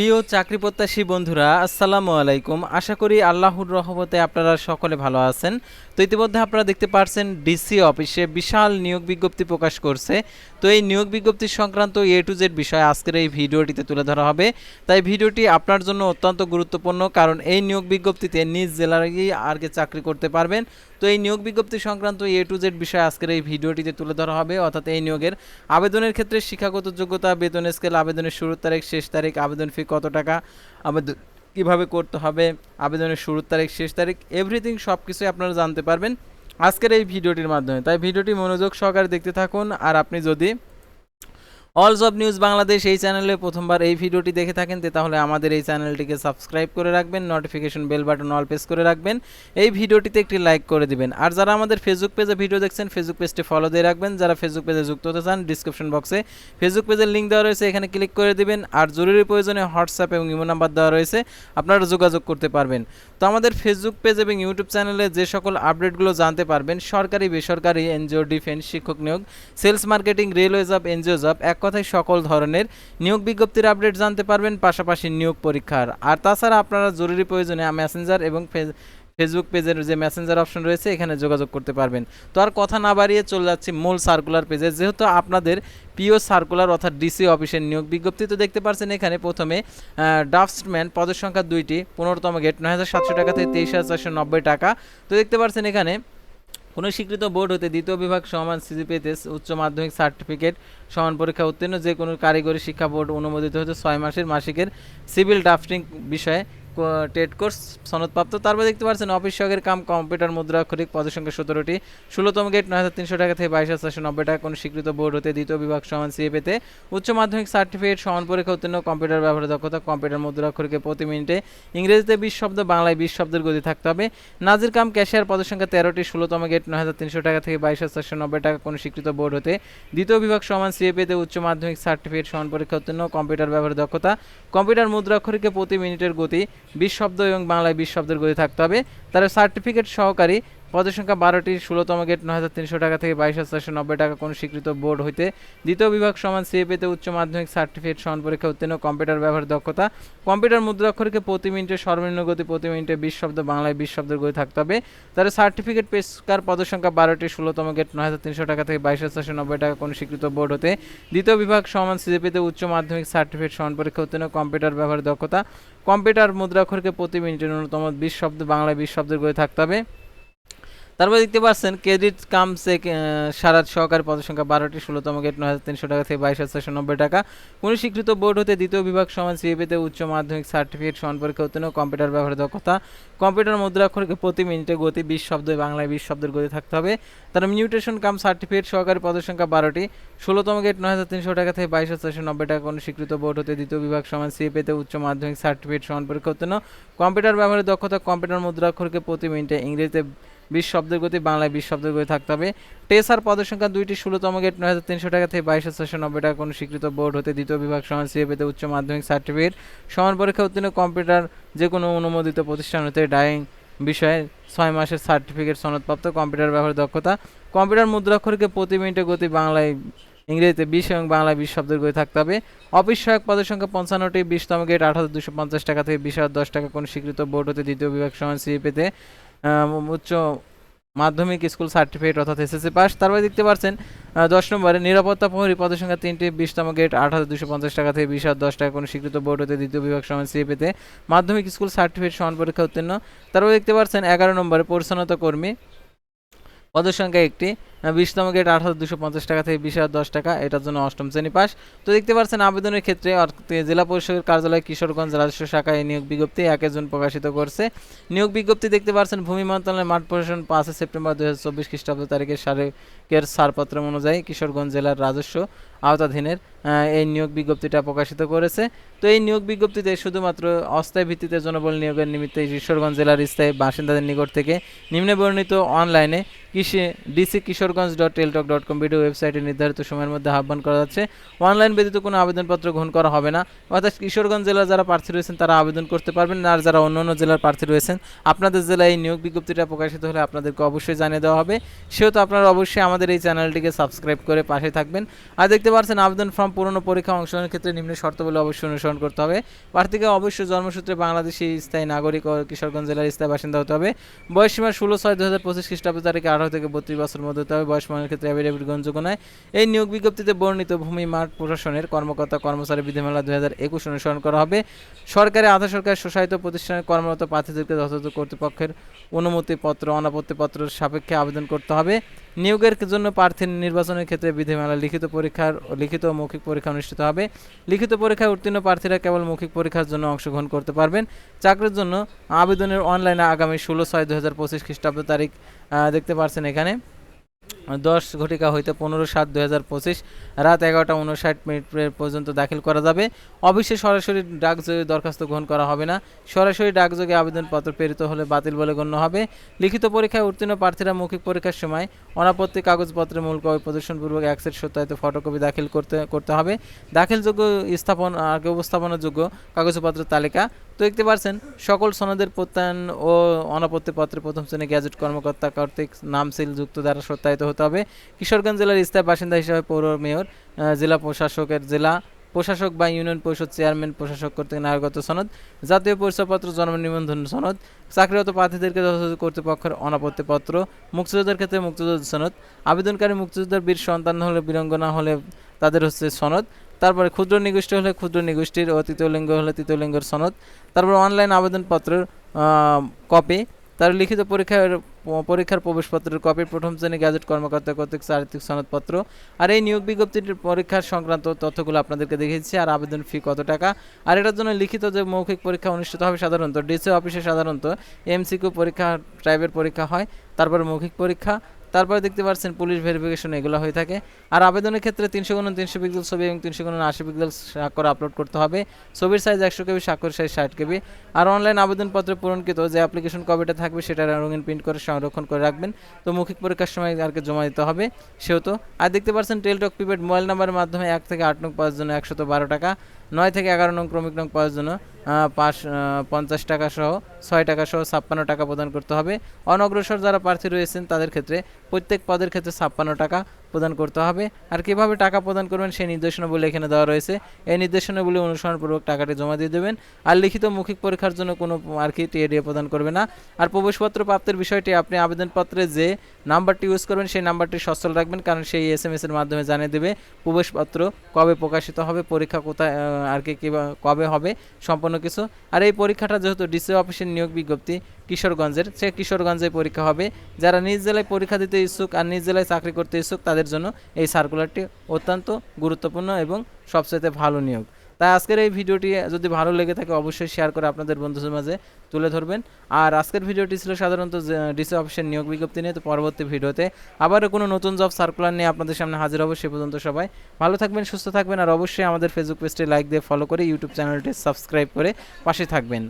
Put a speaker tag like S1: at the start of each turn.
S1: প্রিয় চাকরি প্রত্যাশী বন্ধুরা, আসসালামু আলাইকুম। আশা করি আল্লাহর রহমতে আপনারা সকলে ভালো আছেন। তো ইতিমধ্যে আপনারা দেখতে পারছেন, ডিসি অফিসে বিশাল নিয়োগ বিজ্ঞপ্তি প্রকাশ করছে। তো এই নিয়োগ বিজ্ঞপ্তি সংক্রান্ত এ টু জেড বিষয় আজকের এই ভিডিওটিতে তুলে ধরা হবে। তাই ভিডিওটি আপনার জন্য অত্যন্ত গুরুত্বপূর্ণ, কারণ এই নিয়োগ বিজ্ঞপ্তিতে নিজ জেলারই আর কি চাকরি করতে পারবেন। তো এই নিয়োগ বিজ্ঞপ্তি সংক্রান্ত এ টু জেড বিষয় আজকের এই ভিডিওটিতে তুলে ধরা হবে। অর্থাৎ এই নিয়োগের আবেদনের ক্ষেত্রে শিক্ষাগত যোগ্যতা, বেতন স্কেল আবেদনের শুরুর তারিখ, শেষ তারিখ, আবেদন ফি কত টাকা, আবেদন কীভাবে করতে হবে, আবেদনের শুরুর তারিখ, শেষ তারিখ এভরিথিং সব কিছুই আপনারা জানতে পারবেন। আজকের এই ভিডিওটির মাধ্যমে। তাই ভিডিওটি মনোযোগ সহকারে দেখতে থাকুন আর আপনি যদি অল জব নিউজ বাংলাদেশ এই চ্যানেলে প্রথমবার এই ভিডিওটি দেখে থাকেন তাহলে আমাদের এই চ্যানেলটিকে সাবস্ক্রাইব করে রাখবেন notification bell button all press করে রাখবেন, এই ভিডিওটিতে একটি লাইক করে দিবেন। আর যারা আমাদের ফেসবুক পেজে ভিডিও দেখছেন ফেসবুক পেজটি ফলো দিয়ে রাখবেন। যারা ফেসবুক পেজে যুক্ত হতে চান ডিসক্রিপশন বক্সে ফেসবুক পেজের লিঙ্ক দেওয়া রয়েছে, এখানে ক্লিক করে দিবেন। আর জরুরি প্রয়োজনে হোয়াটসঅ্যাপ এবং ইমো নাম্বার দেওয়া রয়েছে, আপনারা যোগাযোগ করতে পারবেন। তো আমাদের ফেসবুক পেজ এবং ইউটিউব চ্যানেলে যে সকল আপডেটগুলো জানতে পারবেন, সরকারি, বেসরকারি, এনজিও ডিফেন্স শিক্ষক নিয়োগ sales marketing railway job NGO job এক কথায় সকল ধরনের নিয়োগ বিজ্ঞপ্তির আপডেট জানতে পারবেন, পাশাপাশি নিয়োগ পরীক্ষার। আর তাছাড়া আপনারা জরুরি প্রয়োজনে মেসেঞ্জার এবং ফেসবুক পেজের যে মেসেঞ্জার অপশন রয়েছে, এখানে যোগাযোগ করতে পারবেন। তো আর কথা না বাড়িয়ে চলে যাচ্ছি মূল সার্কুলার পেজে যেহেতু আপনাদের পিও সার্কুলার অর্থাৎ ডিসি অফিসের নিয়োগ বিজ্ঞপ্তি, তো দেখতে পাচ্ছেন এখানে প্রথমে ড্রাফটসম্যান পদের সংখ্যা দুইটি, পনেরোতম গেট নয় হাজার সাতশো টাকা থেকে তেইশ নব্বই টাকা। তো দেখতে পাচ্ছেন এখানে কোনো স্বীকৃত বোর্ড হতে দ্বিতীয় বিভাগ সমান সিজিপিতে উচ্চ মাধ্যমিক সার্টিফিকেট সমান পরীক্ষা উত্তীর্ণ যে কোনো কারিগরি শিক্ষা বোর্ড অনুমোদিত হতে ছয় মাসের মাসিকের সিভিল ড্রাফটিং বিষয়ে টেট কোর্স, সনদপ্রাপ্ত। তারপর দেখতে পাচ্ছেন, অফিস সহকারী কাম, কম্পিউটার, মুদ্রা অক্ষরিক পদের সংখ্যা সতেরোটি। ষোলোতম গেট নয় হাজার তিনশো টাকা থেকে বাইশ হাজার নব্বই টাকা। কোনো স্বীকৃত বোর্ড হতে দ্বিতীয় বিভাগ সমান সিএ পেতে উচ্চ মাধ্যমিক সার্টিফিকেট, সমান পরীক্ষা উত্তীর্ণ, কম্পিউটার ব্যবহারের দক্ষতা, কম্পিউটার, মুদ্রা অক্ষরিকে প্রতি মিনিটে ইংরেজিতে বিশ শব্দ, বাংলায় বিশ শব্দের গতি থাকতে হবে। নাজির কাম, ক্যাশিয়ার পদের সংখ্যা তেরোটি, ষোলোতম গেট নয় হাজার তিনশো টাকা থেকে বাইশ হাজার নব্বই টাকা। কোনো স্বীকৃত বোর্ড হতে দ্বিতীয় বিভাগ সমান সিএ পেতে উচ্চ মাধ্যমিক সার্টিফিকেট, সমান পরীক্ষা উত্তীর্ণ, কম্পিউটার ব্যবহারের দক্ষতা, কম্পিউটার, মুদ্রা অক্ষরিকে প্রতি মিনিটের গতি বিশ শব্দ এবং বাংলায় বিশ শব্দের গতি থাকতে হবে। তার সার্টিফিকেট সহকারী পদের সংখ্যা বারোটি, ষোলোতম গেট নয় হাজার তিনশো টাকা থেকে বাইশ হাজার চারশো নব্বই টাকা কোনো স্বীকৃত বোর্ড হইতে দ্বিতীয় বিভাগ সমান সিএপিতে উচ্চ মাধ্যমিক সার্টিফিকেট সমান পরীক্ষা উত্তীর্ণ, কম্পিউটার ব্যবহার দক্ষতা, কম্পিউটার মুদ্রাক্ষরকে প্রতি মিনিটে সর্বনিম্ন গতি প্রতি মিনিটে বিশ শব্দ, বাংলায় বিশ শব্দের গতি থাকতে হবে। তার সার্টিফিকেট পেশকার পদের সংখ্যা বারোটি, ষোলোতম গেট নয় হাজার তিনশো টাকা থেকে বাইশ হাজার চারশো নব্বই টাকা কোনো স্বীকৃত বোর্ড হতে দ্বিতীয় বিভাগ সমান সিএপিতে উচ্চ মাধ্যমিক সার্টিফিকেট সমান পরীক্ষা উত্তীর্ণ, কম্পিউটার ব্যবহার দক্ষতা, কম্পিউটার মুদ্রাক্ষরকে প্রতি মিনিটে ন্যূনতম বিশ শব্দ, বাংলায় বিশ শব্দের গতি থাকতে হবে। তারপর দেখতে পাচ্ছেন, ক্রেডিট কাম চেক সারাত সহকারী পদের সংখ্যা বারোটি, ষোলোতম গেট নয় হাজার তিনশো টাকা থেকে বাইশ হাজার চারশো নব্বই টাকা। কোনো স্বীকৃত বোর্ড হতে দ্বিতীয় বিভাগ সমান সিএপিতে উচ্চ মাধ্যমিক সার্টিফিকেট সমান পরীক্ষা উত্তীর্ণ কম্পিউটার ব্যবহারের দক্ষতা। কম্পিউটার মুদ্রাক্ষরকে প্রতি মিনিটে গতি, বিশ শব্দ, বাংলায় বিশ শব্দের গতি থাকতে হবে। তার মিউটেশন কাম সার্টিফিকেট সহকারী পদের সংখ্যা বারোটি, ষোলোতম গেট নয় হাজার তিনশো টাকা থেকে বাইশ হাজার চারশো নব্বই টাকা। কোনো স্বীকৃত বোর্ড হতে দ্বিতীয় বিভাগ সমান সিএপিতে উচ্চ মাধ্যমিক সার্টিফিকেট সমান পরীক্ষা উত্তীর্ণ কম্পিউটার ব্যবহারের দক্ষতা, কম্পিউটার মুদ্রাক্ষরকে প্রতি মিনিটে ইংরেজিতে বিশ শব্দের গতি, বাংলায় বিশ শব্দের গতি থাকতে হবে। টেসার পদের সংখ্যা দুইটি, ষোলোতম গেট নয় হাজার তিনশো টাকা থেকে বাইশ চারশো নব্বই টাকা কোনো স্বীকৃত বোর্ড হতে দ্বিতীয় বিভাগ সমান সিএপিতে উচ্চ মাধ্যমিক সার্টিফিকেট। সমান পরীক্ষা উত্তীর্ণ কম্পিউটার যে কোনো অনুমোদিত প্রতিষ্ঠান হতে ডাইং বিষয়ে ছয় মাসের সার্টিফিকেট সনদপ্রাপ্ত কম্পিউটার ব্যবহার দক্ষতা। কম্পিউটার মুদ্রাক্ষরকে প্রতি মিনিটে গতি বাংলায় ইংরেজিতে বিশ এবং বাংলায় বিশ শব্দের গতি থাকতে হবে। অফিস সহায়ক পদের সংখ্যা পঞ্চান্নটি, বিশতম গেট আট হাজার দুশো পঞ্চাশ টাকা থেকে বিশ হাজার দশ টাকা কোনো স্বীকৃত বোর্ড হতে দ্বিতীয় বিভাগ সমান সিএপিতে। উচ্চ মাধ্যমিক স্কুল সার্টিফিকেট অর্থাৎ এসএসসি পাস। তারপরে দেখতে পাচ্ছেন দশ নম্বরে নিরাপত্তা প্রহরী পদের সংখ্যা তিনটি বিশতম গেট আট হাজার দুশো পঞ্চাশ টাকা থেকে বিশ হাজার দশ টাকা কোনো স্বীকৃত বোর্ড হতে দ্বিতীয় বিভাগ সমান সিএপিতে মাধ্যমিক স্কুল সার্টিফিকেট সমান পরীক্ষা উত্তীর্ণ। তারপরে দেখতে পাচ্ছেন, এগারো নম্বরে পরিচ্ছন্নতা কর্মী পদের সংখ্যা একটি। বিশতম গেট আট হাজার দুশো পঞ্চাশ টাকা থেকে বিশ হাজার দশ টাকা। এটার জন্য অষ্টম শ্রেণি পাস। তো দেখতে পাচ্ছেন, আবেদনের ক্ষেত্রে জেলা পরিষদের কার্যালয় কিশোরগঞ্জ রাজস্ব শাখায় নিয়োগ বিজ্ঞপ্তি এক জুন প্রকাশিত করছে। নিয়োগ বিজ্ঞপ্তি দেখতে পাচ্ছেন, ভূমি মন্ত্রণালয়ের মাঠ প্রশাসন পাঁচই সেপ্টেম্বর দু হাজার চব্বিশ খ্রিস্টাব্দ তারিখের সারেকের ছাড়পত্র অনুযায়ী কিশোরগঞ্জ জেলার রাজস্ব আওতাধীনের এই নিয়োগ বিজ্ঞপ্তিটা প্রকাশিত করেছে। তো এই নিয়োগ বিজ্ঞপ্তিতে শুধুমাত্র অস্থায়ী ভিত্তিতে জনবল নিয়োগের নিমিত্তে কিশোরগঞ্জ জেলার স্থায়ী বাসিন্দাদের নিকট থেকে নিম্নে বর্ণিত অনলাইনে কৃষি, DC Kishoreganj dot Teletalk dot com video ওয়েবসাইটে নির্ধারিত সময়ের মধ্যে আহ্বান করা যাচ্ছে। অনলাইন ব্যতীত কোনো আবেদনপত্র গ্রহণ করা হবে না। অর্থাৎ কিশোরগঞ্জ জেলার যারা প্রার্থী রয়েছেন, তারা আবেদন করতে পারবেন আর যারা অন্য অন্য জেলার প্রার্থী রয়েছেন, আপনাদের জেলায় এই নিয়োগ বিজ্ঞপ্তিটা প্রকাশিত হলে আপনাদেরকে অবশ্যই জানিয়ে দেওয়া হবে। সেহেতু আপনারা অবশ্যই আমাদের আমাদের এই চ্যানেলটিকে সাবস্ক্রাইব করে পাশে থাকবেন। আর দেখতে পাচ্ছেন আবেদন ফর্ম পুরনো পরীক্ষা অংশগ্রহণের ক্ষেত্রে নিম্ন শর্তাবলী অবশ্যই অনুসরণ করতে হবে। প্রার্থীকে অবশ্যই জন্মসূত্রে বাংলাদেশি স্থায়ী নাগরিক ও কিশোরগঞ্জ জেলার স্থায়ী বাসিন্দা হতে হবে। বয়স সীমা ষোলো ছয় দু হাজার পঁচিশ খ্রিস্টাব্দ তারিখে আঠারো থেকে বত্রিশ বছরের মধ্যে হতে হবে। বয়স মানের ক্ষেত্রে গ্রহণযোগ্য নয়। এই নিয়োগ বিজ্ঞপ্তিতে বর্ণিত ভূমি মাঠ প্রশাসনের কর্মকর্তা কর্মচারী বিধিমালা দুই হাজার একুশ অনুসরণ করা হবে। সরকারি আধা সরকারি স্বশাসিত প্রতিষ্ঠানের কর্মরত প্রার্থীদেরকে যথাযথ কর্তৃপক্ষের অনুমতিপত্র অনাপত্তিপত্র সাপেক্ষে আবেদন করতে হবে। নিয়োগের জন্য প্রার্থী নির্বাচনের ক্ষেত্রে বিধিমালা লিখিত পরীক্ষার লিখিত ও মৌখিক পরীক্ষা অনুষ্ঠিত হবে। লিখিত পরীক্ষায় উত্তীর্ণ প্রার্থীরা কেবল মৌখিক পরীক্ষার জন্য অংশগ্রহণ করতে পারবেন। চাকরির জন্য আবেদনের অনলাইনে আগামী ষোলো ছয় দু হাজার পঁচিশ খ্রিস্টাব্দ তারিখ দেখতে পারছেন এখানে। দশ ঘটিকা হইতে পনেরো সাত দুই পঁচিশ, রাত এগারোটা উনষাট মিনিট পর্যন্ত দাখিল করা যাবে। অবশ্যই সরাসরি ডাকযোগে দরখাস্ত গ্রহণ করা হবে না। সরাসরি ডাকযোগে আবেদনপত্র প্রেরিত হলে বাতিল বলে গণ্য হবে। লিখিত পরীক্ষায় উত্তীর্ণ প্রার্থীরা মৌখিক পরীক্ষার সময় অনাপত্তি কাগজপত্রের মূল কপি প্রদর্শনপূর্বক অ্যাক্সের সত্যায়িত ফটোকপি দাখিল করতে করতে হবে। দাখিলযোগ্য স্থাপন, আগে উপস্থাপনাযোগ্য কাগজপত্রের তালিকা। তো দেখতে পাচ্ছেন, সকল সনদের প্রত্যয়ন ও অনাপত্তিপত্রে প্রথম শ্রেণি গ্যাজেট কর্মকর্তা কর্তৃক নাম সিল যুক্ত দ্বারা সত্যায়িত হতে হবে। কিশোরগঞ্জ জেলার স্থায়ী বাসিন্দা হিসেবে পৌর মেয়র জেলা প্রশাসকের জেলা প্রশাসক বা ইউনিয়ন পরিষদ চেয়ারম্যান, প্রশাসক কর্তৃক নাগরিকত্ব সনদ, জাতীয় পরিচয়পত্র, জন্ম নিবন্ধন সনদ, চাকরিরত প্রার্থীদেরকে যথাযথ কর্তৃপক্ষের অনাপত্তিপত্র, মুক্তিযোদ্ধার ক্ষেত্রে মুক্তিযোদ্ধা সনদ, আবেদনকারী মুক্তিযোদ্ধার বীর সন্তান হলে বীরঙ্গনা হলে তাদের হচ্ছে সনদ, তারপরে ক্ষুদ্র নিগোষ্ঠী হলে ক্ষুদ্র নিগোষ্ঠীর ও তৃতীয় লিঙ্গ হলে তৃতীয় লিঙ্গের সনদ, তারপর অনলাইন আবেদনপত্রের কপি তার লিখিত পরীক্ষার পরীক্ষার প্রবেশপত্রের কপি প্রথম শ্রেণি গ্যাজেট কর্মকর্তা কর্তৃক চারিত্রিক সনদপত্র আর এই নিয়োগ বিজ্ঞপ্তিটির পরীক্ষার সংক্রান্ত তথ্যগুলো আপনাদেরকে দেখিয়েছি আর আবেদন ফি কত টাকা? আর এটার জন্য লিখিত যে মৌখিক পরীক্ষা অনুষ্ঠিত হবে সাধারণত, ডিসি অফিসে সাধারণত, এমসিকিউ পরীক্ষা ট্রাইবের পরীক্ষা হয়, তারপর মৌখিক পরীক্ষা তারপরে দেখতে পাচ্ছেন পুলিশ ভেরিফিকেশন এগুলো হয়ে থাকে। আর আবেদনের ক্ষেত্রে তিনশো গুণ তিনশো পিক্সেল ছবি এবং তিনশো গুণ আশি পিক্সেল স্বাক্ষর আপলোড করতে হবে। ছবির সাইজ একশো কেবি স্বাক্ষর সাইজ ষাট কেবি। আর অনলাইন আবেদনপত্রে পূরণকৃত যে অ্যাপ্লিকেশন কপিটা থাকবে সেটা রঙিন প্রিন্ট করে সংরক্ষণ করে রাখবেন। তো মৌখিক পরীক্ষার সময় আর কি জমা দিতে হবে সেহেতু। আর দেখতে পাচ্ছেন টেলটক প্রিপেড মোবাইল নাম্বারের মাধ্যমে এক থেকে আট নং পাওয়ার জন্য একশত বারো টাকা, নয় থেকে এগারো নং ক্রমিক নং পাওয়ার জন্য পাঁচ পঞ্চাশ টাকা সহ, ছয় টাকা সহ ছাপ্পান্ন টাকা প্রদান করতে হবে। অনগ্রসর যারা প্রার্থী রয়েছেন তাদের ক্ষেত্রে প্রত্যেক পদের ক্ষেত্রে ছাপ্পান্ন টাকা। প্রদান করতে হবে। আর কীভাবে টাকা প্রদান করবেন সেই নির্দেশনাবলী এখানে দেওয়া রয়েছে। এই নির্দেশনাবলী অনুসরণপূর্বক টাকাটি জমা দিয়ে দেবেন। আর লিখিত মৌখিক পরীক্ষার জন্য কোনো আর কি টিএডিএ প্রদান করবে না। আর প্রবেশপত্র প্রাপ্তের বিষয়টি আপনি আবেদনপত্রে যে নাম্বারটি ইউজ করবেন সেই নাম্বারটি সচল রাখবেন, কারণ সেই এস এম এর মাধ্যমে জানিয়ে দেবে প্রবেশপত্র কবে প্রকাশিত হবে, পরীক্ষা কোথায় আর কি কবে হবে, সম্পূর্ণ কিছু। আর এই পরীক্ষাটা যেহেতু ডিসি অফিসের নিয়োগ বিজ্ঞপ্তি কিশোরগঞ্জের, সে কিশোরগঞ্জে পরীক্ষা হবে। যারা নিজ জেলায় পরীক্ষা দিতে ইচ্ছুক আর নিজ জেলায় চাকরি করতে ইচ্ছুক তাদের জন্য এই সার্কুলারটি অত্যন্ত গুরুত্বপূর্ণ এবং সবচেয়ে ভালো নিয়োগ। তাই আজকের এই ভিডিওটি যদি ভালো লেগে থাকে, অবশ্যই শেয়ার করে আপনাদের বন্ধুদের মাঝে তুলে ধরবেন। আর আজকের ভিডিওটি ছিল সাধারণত ডিসি অফিসের নিয়োগ বিজ্ঞপ্তি নিয়ে। তো পরবর্তী ভিডিওতে আবারও কোনো নতুন জব সার্কুলার নিয়ে আপনাদের সামনে হাজির হব। সে পর্যন্ত সবাই ভালো থাকবেন, সুস্থ থাকবেন। আর অবশ্যই আমাদের ফেসবুক পেজটি লাইক দিয়ে ফলো করে ইউটিউব চ্যানেলটি সাবস্ক্রাইব করে পাশে থাকবেন।